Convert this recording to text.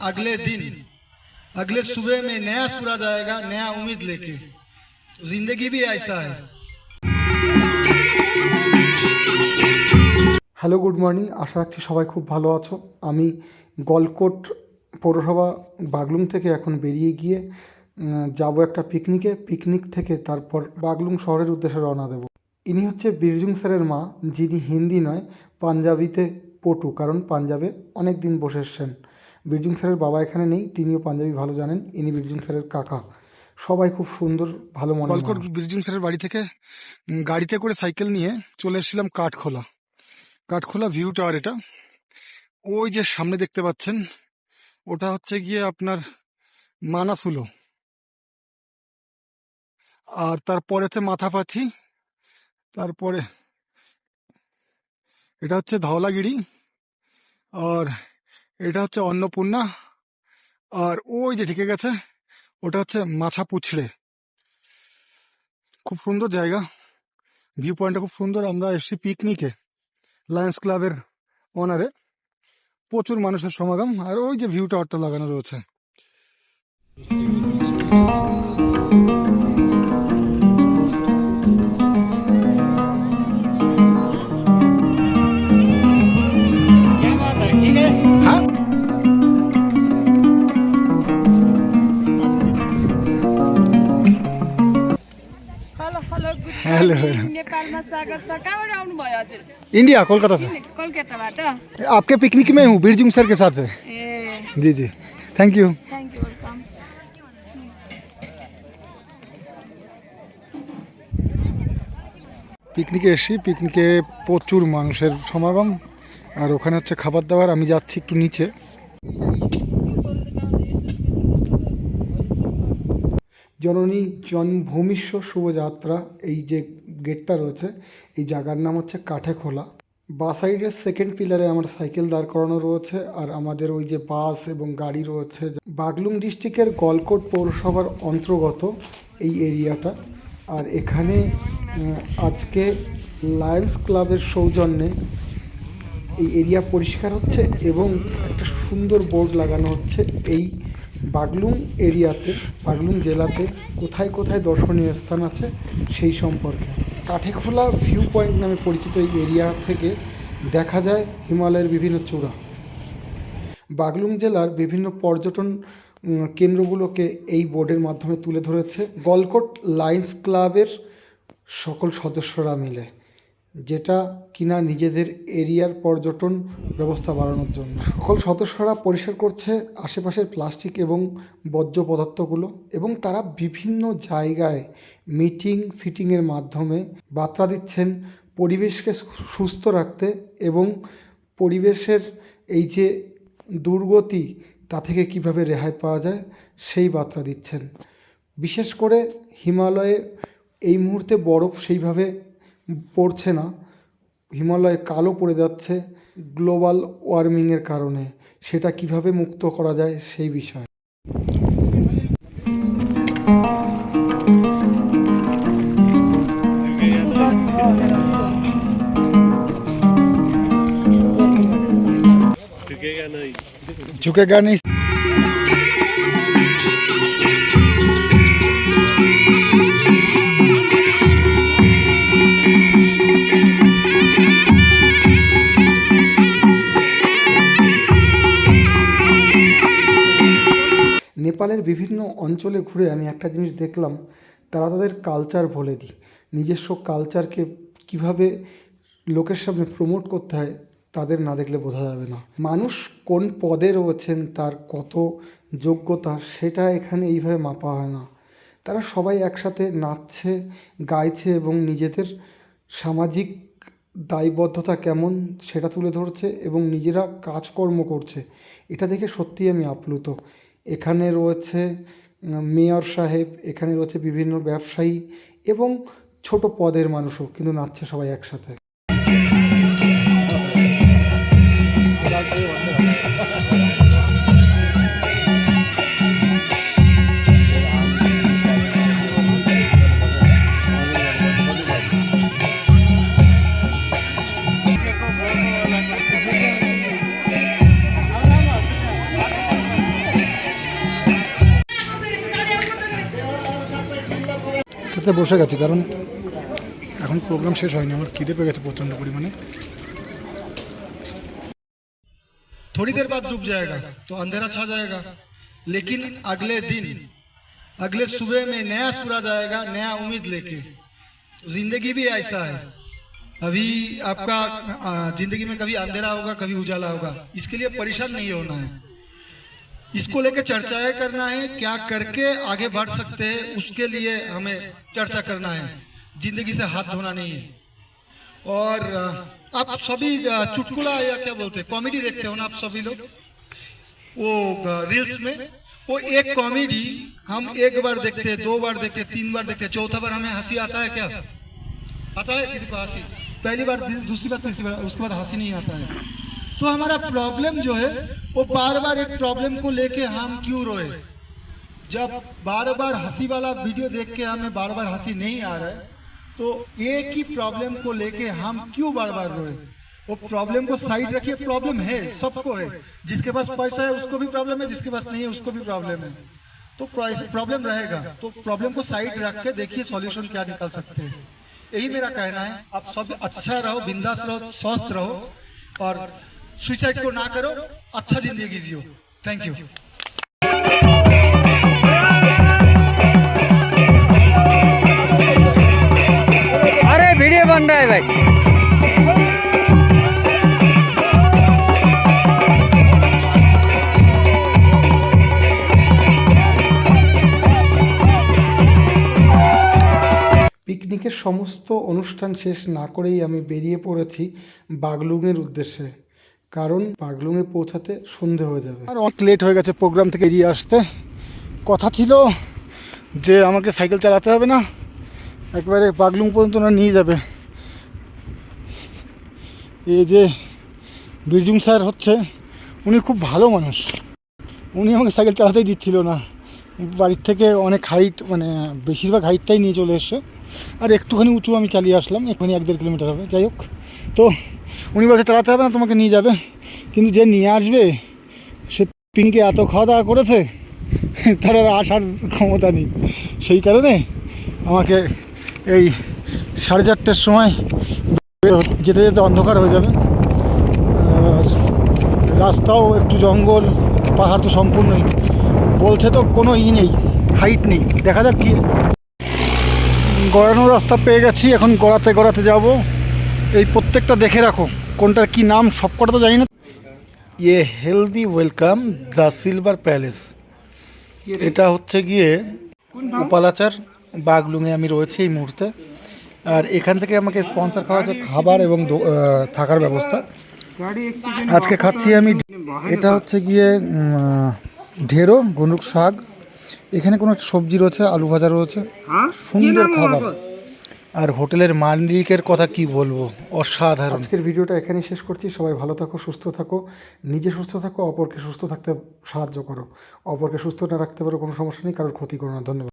अगले दिन अगले सुबह में नया सूरज आएगा नया उम्मीद लेके तो जिंदगी भी ऐसा है হ্যালো গুড মর্নিং আশা রাখছি সবাই খুব ভালো আছো আমি গলকোট পৌরসভা বাগলুং থেকে এখন বেরিয়ে গিয়ে যাব একটা পিকনিকে পিকনিক থেকে তারপর বাগলুং শহরের উদ্দেশ্যে রওনা দেব ইনি হচ্ছে বীরজুং স্যারের মা যিনি হিন্দি নয় পাঞ্জাবিতে পটু কারণ পাঞ্জাবে অনেক দিন বসে এসছেন বীরজুং স্যারের বাবা এখানে নেই তিনিও পাঞ্জাবি ভালো জানেন ইনি বীরজুং স্যারের কাকা। সবাই খুব সুন্দর ভালো মনে কলকট বীরজুং স্যারের বাড়ি থেকে গাড়িতে করে সাইকেল নিয়ে চলে এসেছিলাম কাঠখোলা। কাঠখোলা ভিউ টাওয়ার এটা। ওই যে সামনে দেখতে পাচ্ছেন ওটা হচ্ছে গিয়ে আপনার মানাসুলো। আর তারপরে হচ্ছে মাথাপাথি তারপরে এটা হচ্ছে ধওলাগিরি। আর এটা হচ্ছে অন্নপূর্ণা। আর ওই যে ঢেকে গেছে, ওটা হচ্ছে মাছা পুছড়ে খুব সুন্দর জায়গা। ভিউ পয়েন্টটা খুব সুন্দর। আমরা এসেছি পিকনিকে লায়ন্স ক্লাবের অনারে প্রচুর মানুষের সমাগম। আর ওই যে ভিউটা টাওয়ারটা লাগানো রয়েছে। Hello hello good hello, morning. Hello. नेपालमा स्वागत छ कहाँबाट आउनुभयो हजुर इंडिया कोलकाता से कलकत्ताबाट आपके पिकनिक में हूँ बीरजुंग सर के साथ से ए जी जी thank you thank you welcome পিকনিকে এসেছি পিকনিকে প্রচুর মানুষের সমাগম আর ওখানে হচ্ছে খাবার দাবার আমি যাচ্ছি একটু নিচে জননী জন্মভূমিষ্ব শুভযাত্রা, এই যে গেটটা রয়েছে, এই জায়গার নাম হচ্ছে কাঠে খোলা বা সাইডের সেকেন্ড পিলারে আমার সাইকেল দাঁড় করানো রয়েছে আর আমাদের ওই যে বাস এবং গাড়ি রয়েছে। বাগলুং ডিস্ট্রিক্টের গলকোট পৌরসভার অন্তর্গত এই এরিয়াটা। আর এখানে আজকে লায়ন্স ক্লাবের সৌজন্যে এই এরিয়া পরিষ্কার হচ্ছে এবং একটা সুন্দর বোর্ড লাগানো হচ্ছে। এই বাগলুং এরিয়াতে, বাগলুং জেলাতে কোথায় কোথায় দর্শনীয় স্থান আছে সেই সম্পর্কে। কাঠেখোলা ভিউ পয়েন্ট নামে পরিচিত এই এরিয়া থেকে দেখা যায় হিমালয়ের বিভিন্ন চূড়া। বাগলুং জেলার বিভিন্ন পর্যটন কেন্দ্রগুলোকে এই বোর্ডের মাধ্যমে তুলে ধরেছে। গলকোট লায়ন্স ক্লাবের সকল সদস্যরা মিলে। যেটা কিনা নিজেদের এরিয়ার পর্যটন ব্যবস্থা বাড়ানোর জন্য। সকল সদস্যরা পরিষ্কার করছে আশেপাশের প্লাস্টিক এবং বর্জ্য পদার্থগুলো এবং তারা বিভিন্ন জায়গায় মিটিং, সিটিংয়ের মাধ্যমে বার্তা দিচ্ছেন পরিবেশকে সুস্থ রাখতে এবং পরিবেশের এই যে দুর্গতি, তা থেকে কীভাবে রেহাই পাওয়া যায়, সেই বার্তা দিচ্ছেন। বিশেষ করে হিমালয়ে এই মুহূর্তে বরফ সেইভাবে পড়ছে না হিমালয়ে কালো পড়ে যাচ্ছে গ্লোবাল ওয়ার্মিংয়ের কারণে সেটা কিভাবে মুক্ত করা যায় সেই বিষয়ে झुकेगा नहीं নেপালের বিভিন্ন অঞ্চলে ঘুরে আমি একটা জিনিস দেখলাম, তারা তাদের কালচার বলে দিই। নিজস্ব কালচারকে কীভাবে লোকের সামনে প্রমোট করতে হয়, তাদের না দেখলে বোঝা যাবে না। মানুষ কোন পদে রয়েছেন, তার কত যোগ্যতা, সেটা এখানে এইভাবে মাপা হয় না। তারা সবাই একসাথে নাচছে, গাইছে এবং নিজেদের সামাজিক দায়বদ্ধতা কেমন সেটা তুলে ধরছে এবং নিজেরা কাজকর্ম করছে। এটা দেখে সত্যিই আমি আপ্লুত। এখানে রয়েছে মেয়র সাহেব, এখানে রয়েছে বিভিন্ন ব্যবসায়ী এবং ছোট পদের মানুষও, কিন্তু নাচছে সবাই একসাথে। খেতে বসে গেছি কারণ এখন প্রোগ্রাম শেষ হয়নি আমার খিদে পেয়ে গেছে প্রচণ্ড পরিমাণে थोड़ी देर बाद डूब जाएगा तो अंधेरा छा जाएगा लेकिन अगले दिन अगले सुबह में नया सूरज आएगा नया उम्मीद लेके तो जिंदगी भी ऐसा है अभी आपका आ, जिंदगी में कभी अंधेरा होगा कभी उजाला होगा इसके लिए परेशान नहीं होना है इसको लेकर चर्चाएँ करना है, क्या करके आगे बढ़ सकते हैं, उसके लिए हमें चर्चा करना है। ज़िंदगी से हाथ धोना नहीं है। और आप सभी चुटकुला या क्या बोलते हैं, कॉमेडी देखते हो ना आप सभी लोग? वो रील्स में। वो एक कॉमेडी हम एक बार देखते हैं, दो बार देखते हैं, तीन बार देखते हैं, चौथा बार हमें हँसी आता है क्या? आता है किसी को हँसी? पहली बार, दूसरी बार, तीसरी बार, उसके बाद हँसी नहीं आता है। तो हमारा प्रॉब्लम जो है, वो बार बार एक प्रॉब्लम को लेके हम क्यों रोए? जब बार बार हँसी वाला वीडियो देख के हमें बार बार हँसी नहीं आ रहा है तो एक ही प्रॉब्लम को लेके हम क्यों बार बार रोए? वो प्रॉब्लम को साइड रखिए प्रॉब्लम है, सबको है। जिसके पास पैसा है, उसको भी प्रॉब्लम है, जिसके पास नहीं है, उसको भी प्रॉब्लम है। तो प्रॉब्लम रहेगा। तो प्रॉब्लम को साइड रख के देखिए सॉल्यूशन क्या निकल सकते हैं। यही मेरा कहना है। आप सब अच्छा रहो, बिंदास रहो, स्वस्थ रहो। और सुसाइड को ना करो अच्छा जिंदगी जियो थैंक यू अरे वीडियो बन रहा है भाई পিকনিকের সমস্ত অনুষ্ঠান শেষ না করেই আমি বেরিয়ে পড়েছি বাগলুংয়ের উদ্দেশ্যে কারণ বাগলুংয়ে পৌঁছাতে সন্ধে হয়ে যাবে। আর অনেক লেট হয়ে গেছে প্রোগ্রাম থেকে এড়িয়ে আসতে। কথা ছিল যে আমাকে সাইকেল চালাতে হবে না, একবারে বাগলুং পর্যন্ত ওরা নিয়ে যাবে। এই যে বীরজুং স্যার হচ্ছে, উনি খুব ভালো মানুষ। উনি আমাকে সাইকেল চালাতেই দিচ্ছিল না। বাড়ির থেকে অনেক হাইট মানে বেশিরভাগ হাইটটাই নিয়ে চলে এসছে। আর একটুখানি উঁচু আমি চালিয়ে আসলাম এখানে এক দেড় কিলোমিটার হবে, যাই হোক। তো উনি বলছে, চালাতে হবে না, তোমাকে নিয়ে যাবে। কিন্তু যে নিয়ে আসবে, সে পিনকে এত খাওয়া দাওয়া করেছে, তার আর আসার ক্ষমতা নেই। সেই কারণে আমাকে এই সাড়ে চারটের সময় যেতে যেতে অন্ধকার হয়ে যাবে। রাস্তাও একটু জঙ্গল, পাহাড় তো সম্পূর্ণই। বলছে তো কোনো ই নেই, হাইট নেই। দেখা যাক কি। গড়ানোর রাস্তা পেয়ে গেছি, এখন গড়াতে গড়াতে যাব। এই প্রত্যেকটা দেখে রাখো কোনটার কি নাম সব কটা তো জানি না। ইয়ে healthy welcome the silver palace. এটা হচ্ছে গিয়ে উপালাচার বাগলুঙে আমি রয়েছি এই মুহূর্তে। আর এখান থেকে আমাকে স্পন্সর খাওয়া হচ্ছে খাবার এবং দো- থাকার ব্যবস্থা। আজকে খাচ্ছি আমি এটা হচ্ছে গিয়ে ঢেঁড়ো গনুক শাক। এখানে কোনো সবজি রয়েছে আলু ভাজা রয়েছে। সুন্দর খাবার। আর হোটেলের মালিকের কথা কি বলব? অসাধারণ। আজকের ভিডিওটা এখানেই শেষ করছি। সবাই ভালো থাকো, সুস্থ থাকো। নিজে সুস্থ থাকো, অপরকে সুস্থ থাকতে সাহায্য করো। অপরকে সুস্থ না রাখতে পারো কোনো সমস্যা নেই, কারোর ক্ষতি করো না। ধন্যবাদ।